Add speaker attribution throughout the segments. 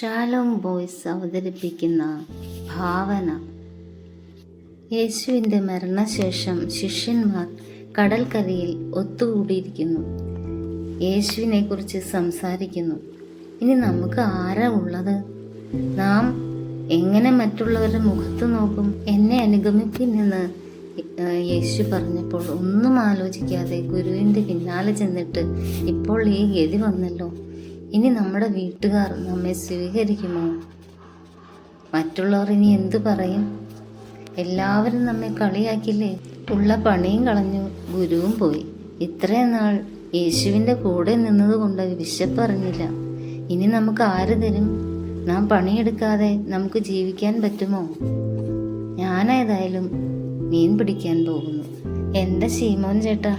Speaker 1: Shalom boys അവതരിപ്പിക്കുന്ന ഭാവന. യേശുവിന്റെ മരണശേഷം ശിഷ്യന്മാർ കടൽക്കരയിൽ ഒത്തുകൂടിയിരിക്കുന്നു. യേശുവിനെ കുറിച്ച് സംസാരിക്കുന്നു. ഇനി നമുക്ക് ആരാ ഉള്ളത്? നാം എങ്ങനെ മറ്റുള്ളവരുടെ മുഖത്ത് നോക്കും? എന്നെ അനുഗമിക്കുന്നെന്ന് യേശു പറഞ്ഞപ്പോൾ ഒന്നും ആലോചിക്കാതെ ഗുരുവിന്റെ പിന്നാലെ ചെന്നിട്ട് ഇപ്പോൾ ഈ ഗതി വന്നല്ലോ. ഇനി നമ്മുടെ വീട്ടുകാർ നമ്മെ സ്വീകരിക്കുമോ? മറ്റുള്ളവർ ഇനി എന്തു പറയും? എല്ലാവരും നമ്മെ കളിയാക്കില്ലേ? ഉള്ള പണിയും കളഞ്ഞു ഗുരുവും പോയി. ഇത്രയും നാൾ യേശുവിന്റെ കൂടെ നിന്നതുകൊണ്ട് വിശപ്പറിഞ്ഞില്ല. ഇനി നമുക്ക് ആര് തരും? നാം പണിയെടുക്കാതെ നമുക്ക് ജീവിക്കാൻ പറ്റുമോ? ഞാനേതായാലും മീൻ പിടിക്കാൻ പോകുന്നു. എന്റെ ശീമോൻ ചേട്ടാ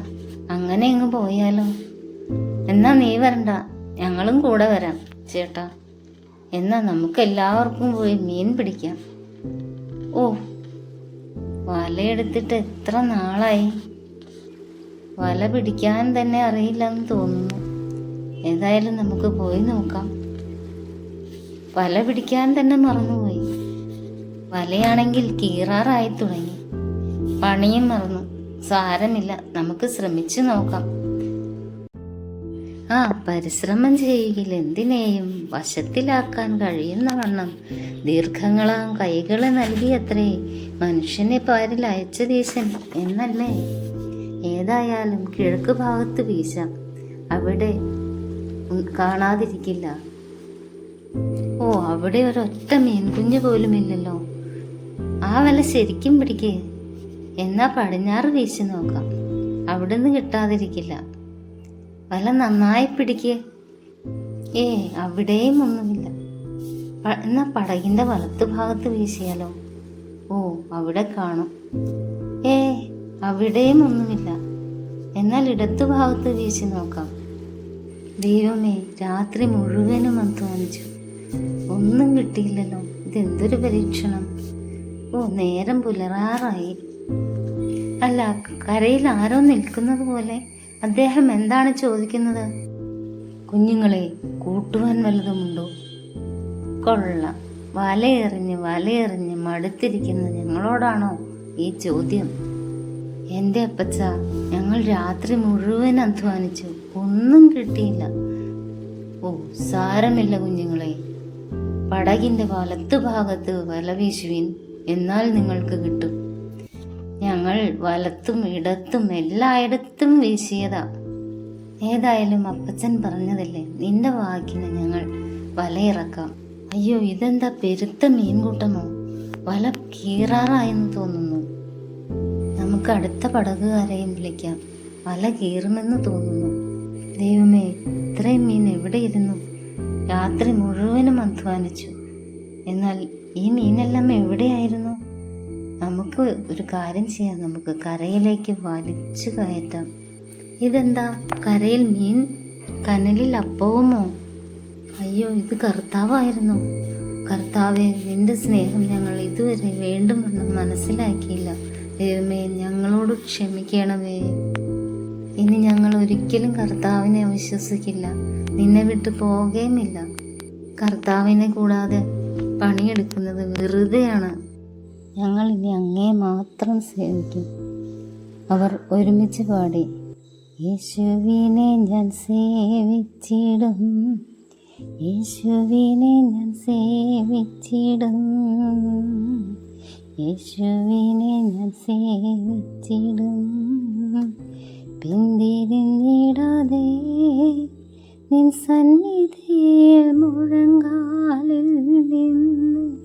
Speaker 1: അങ്ങനെ അങ്ങ് പോയാലോ? എന്നാ നീ വരണ്ട. ഞങ്ങളും കൂടെ വരാം ചേട്ടാ. എന്നാ നമുക്ക് എല്ലാവർക്കും പോയി മീൻ പിടിക്കാം. ഓ വലയെടുത്തിട്ട് എത്ര നാളായി? വല പിടിക്കാൻ തന്നെ അറിയില്ലെന്ന് തോന്നുന്നു. ഏതായാലും നമുക്ക് പോയി നോക്കാം. വല പിടിക്കാൻ തന്നെ മറന്നുപോയി. വലയാണെങ്കിൽ കീറാറായി തുടങ്ങി. പണിയും മറന്നു. സാരമില്ല നമുക്ക് ശ്രമിച്ചു നോക്കാം. ആ പരിശ്രമം ചെയ്യുകിൽ എന്തിനേയും വശത്തിലാക്കാൻ കഴിയുന്ന വണ്ണം. ദീർഘങ്ങളാം കൈകളെ നൽകിയത്രേ മനുഷ്യനെ പാരിൽ അയച്ച ദേശൻ എന്നല്ലേ? ഏതായാലും കിഴക്ക് ഭാഗത്ത് വീശാം. അവിടെ കാണാതിരിക്കില്ല. ഓ അവിടെ ഒരൊറ്റ മീൻകുഞ്ഞ് പോലുമില്ലല്ലോ ആ വല ശരിക്കും പിടിക്കേ. എന്നാ പടിഞ്ഞാറ് വീശി നോക്കാം. അവിടുന്ന് കിട്ടാതിരിക്കില്ല. വല നന്നായി പിടിക്കേ. ഏ അവിടെയും ഒന്നുമില്ല. എന്നാ പടകിന്റെ വലത്ത് ഭാഗത്ത് വീശിയാലോ? ഓ അവിടെ കാണും. ഏ അവിടെയും ഒന്നുമില്ല. എന്നാൽ ഇടത്തു ഭാഗത്ത് വീശി നോക്കാം. ദൈവമേ രാത്രി മുഴുവനും അധ്വാനിച്ചു. ഒന്നും കിട്ടിയില്ലല്ലോ. ഇതെന്തൊരു പരീക്ഷണം. ഓ നേരം പുലരാറായി. അല്ല കരയിൽ ആരോ നിൽക്കുന്നത് പോലെ. അദ്ദേഹം എന്താണ് ചോദിക്കുന്നത്? കുഞ്ഞുങ്ങളെ കൂട്ടുവാൻ വല്ലതുമുണ്ടോ? കൊള്ള. വലയെറിഞ്ഞ് വലയെറിഞ്ഞ് മടുത്തിരിക്കുന്ന ഞങ്ങളോടാണോ ഈ ചോദ്യം? എന്റെ അപ്പച്ച ഞങ്ങൾ രാത്രി മുഴുവൻ അധ്വാനിച്ചു. ഒന്നും കിട്ടിയില്ല. ഓ സാരമില്ല കുഞ്ഞുങ്ങളെ. പടകിന്റെ വലത്തു ഭാഗത്ത് വല വീശുവിൻ. എന്നാൽ നിങ്ങൾക്ക് കിട്ടും. ഞങ്ങൾ വലത്തും ഇടത്തും എല്ലായിടത്തും വീശിയതാ. ഏതായാലും അപ്പച്ചൻ പറഞ്ഞതല്ലേ നിന്റെ വാക്കിന് ഞങ്ങൾ വലയിറക്കാം. അയ്യോ ഇതെന്താ പെരുത്ത മീൻകൂട്ടമോ? വല കീറാറായെന്ന് തോന്നുന്നു. നമുക്ക് അടുത്ത പടകുകാരെയും വിളിക്കാം. വല കീറുമെന്ന് തോന്നുന്നു. ദൈവമേ ഇത്രയും മീൻ എവിടെയിരുന്നു രാത്രി മുഴുവനും അധ്വാനിച്ചു. എന്നാൽ ഈ മീനെല്ലാം എവിടെയായിരുന്നു? നമുക്ക് ഒരു കാര്യം ചെയ്യാം നമുക്ക്. കരയിലേക്ക് വലിച്ചു കയറ്റാം. ഇതെന്താ? കരയിൽ മീൻ കനലിൽ അപ്പവുമോ? അയ്യോ ഇത് കർത്താവായിരുന്നു. കർത്താവെ നിന്റെ സ്നേഹം ഞങ്ങൾ ഇതുവരെ വേണ്ടും വണ്ണം മനസ്സിലാക്കിയില്ല. ദൈവമേ ഞങ്ങളോട് ക്ഷമിക്കണമേ. ഇനി ഞങ്ങൾ ഒരിക്കലും കർത്താവിനെ വിശ്വസിക്കില്ല. നിന്നെ വിട്ടു പോവുകയുമില്ല. കർത്താവിനെ കൂടാതെ പണിയെടുക്കുന്നത് വെറുതെയാണ്. ഞങ്ങൾ ഇനി അങ്ങേ മാത്രം സേവിക്കും. അവർ ഒരുമിച്ച് പാടി യേശുവിനെ ഞാൻ സേവിച്ചിടും യേശുവിനെ ഞാൻ സേവിച്ചിടും യേശുവിനെ ഞാൻ സേവിച്ചിടും. പിന്തിരിഞ്ഞിടാതെ നിൻ സന്നിധിയിൽ മുഴങ്കാലിൽ നിന്ന്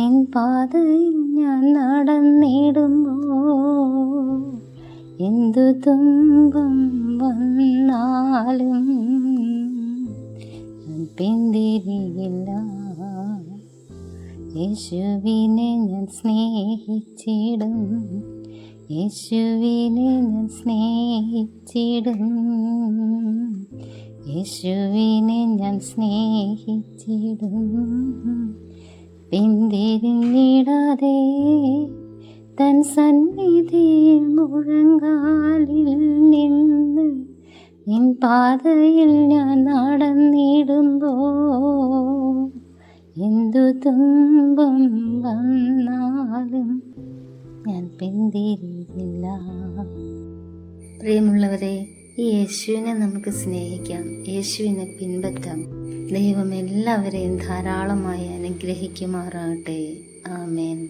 Speaker 1: നിൻ പാതയിൽ ഞാൻ നടന്നിടുമ്പോ എന്തു തുമ്പം വന്നാലും പിന്തിരിയില്ല. യേശുവിനെ ഞാൻ സ്നേഹിച്ചിടും. യേശുവിനെ ഞാൻ സ്നേഹിച്ചിടും. യേശുവിനെ ഞാൻ സ്നേഹിച്ചിടും. പിന്തിരിഞ്ഞിടാതെ തൻ സന്നിധിയിൽ മുഴങ്കാലിൽ നിന്ന് നിൻ പാതയിൽ ഞാൻ നടന്നിടുമ്പോ തുമ്പം വന്നാലും ഞാൻ പിന്തിരിയില്ല പ്രിയമുള്ളവരെ ഈ യേശുവിനെ നമുക്ക് സ്നേഹിക്കാം. യേശുവിനെ പിൻപറ്റാം. ദൈവം എല്ലാവരെയും ധാരാളമായി അനുഗ്രഹിക്കുമാറാകട്ടെ. ആമേൻ.